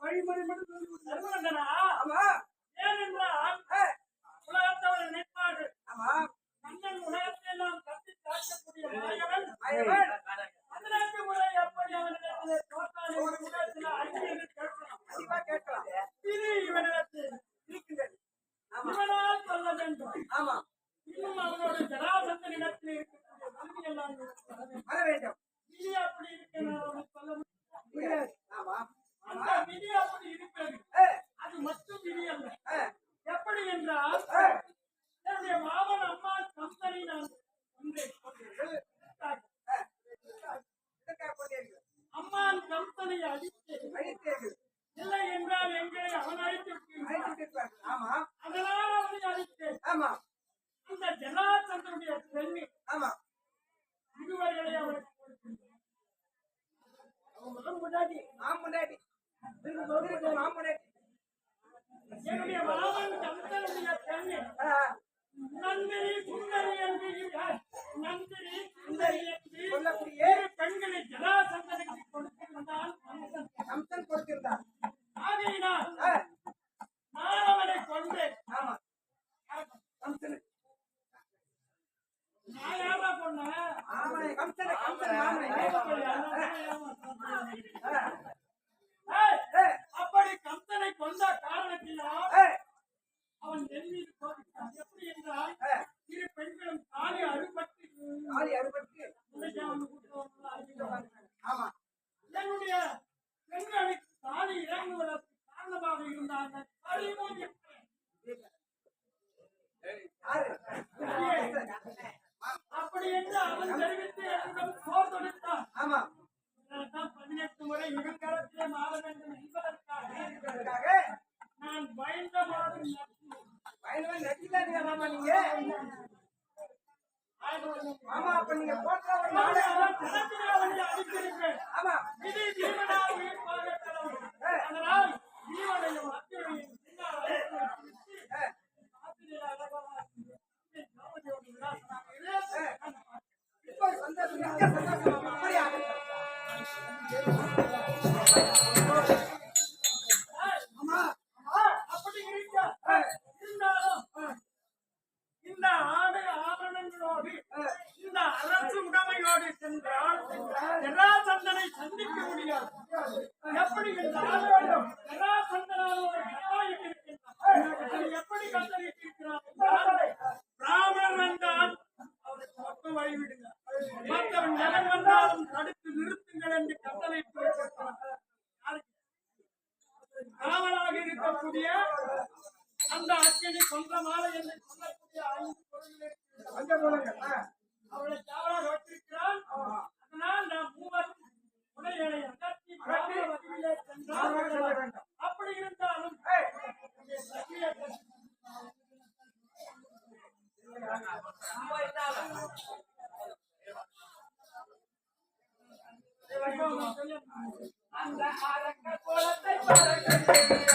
வழிமுறை மட்டும் ஆமா ஏனென்றால் உலகத்தவர் நிற்பாடு ஆமா மன்னன் உலகத்தை நாம் கட்டி காட்டக்கூடிய மாயவன் பதினெட்டு முறை எப்படி அவனிடத்திலே தோற்றால் இவனிடத்தில் அஞ்சு என்று கேட்கலாம் கண்டிப்பா கேட்கலாம் இது இவனிடத்தில் இருக்கின்றது இவனால் சொல்ல வேண்டும் ஆமா. இன்னும் அவனோட ஜராசந்தனிடத்தில் இருக்கக்கூடிய நன்மை எல்லாம் வர வேண்டும். விதி அப்படி இருக்க நான் அவனுக்கு சொல்ல முடியாது. அந்த விதி அப்படி இருக்கிறது. அது மட்டும் விதி அல்ல. எப்படி என்றால் என்னுடைய மாமன் அம்மா கம்பெனி நான் ஒன்றை. அம்மான் கம்பெனி அடித்து அழித்தீர்கள். இல்லை என்றால் எங்களை அவன் அழித்து அதனால் அவனை அழித்தேன். ஆமா அந்த ஜனாச்சந்திரனுடைய பெண்ணி ஆமா இதுவரைகளை அவனுக்கு கொடுக்கின்றேன் மகன் முன்னாடி. மாமுண்டாடி இருக்கு மாமுண்டாடி என்னுடைய மாமன் கம்பெனியுடைய பெண்ணி நந்தினி சுந்தரி என்று நந்தினி சுந்தரி என்று சொல்லக்கூடிய பெண்களை ஜனாசந்தனுக்கு கொடுத்திருந்தான். கம்சன் கொடுத்திருந்தார். ஆகையினால் அவனை கொண்டேன் ஆமா. கம்சன். நான் யாரா அப்படி கம்சனை கொண்ட காரணத்தினால் அவன் என் மீது எப்படி என்றால் என்று அவன் தெரிவித்து என்னிடம் போர் தொடுத்தான். ஆமா. இதற்காக பதினெட்டு முறை இவன் காலத்திலே மாற வேண்டும் என்பதற்காக. நான் பயந்த மாதிரி நடத்தினேன். வயல்வன் நடிகா மாமா நீங்க. ஆமா அப்ப நீங்க போட்ட ஒரு நாடு அவன் தினத்திலே அவனை அடித்திருப்பேன். ஆமா. இது ஜீவனால் உயிர் மற்றவன் எவன் வந்தாலும் தடுத்து நிறுத்துங்கள் என்று கட்டளையிட்டிருக்கிறான் யாருக்கு காவலாக இருக்கக்கூடிய அந்த அக்கினி மாலை என்று சொல்லக்கூடிய ஐந்து பொருள்கள் அவளை காவலாக வைத்திருக்கிறான் அதனால் நாம் மூவர் உடைகளை அகற்றி பிராமண வடிவிலே சென்றால் நாம செல்ல வேண்டும். அப்படி இருந்தாலும் ஏய், அந்த அரக்க கோலத்தை பறக்க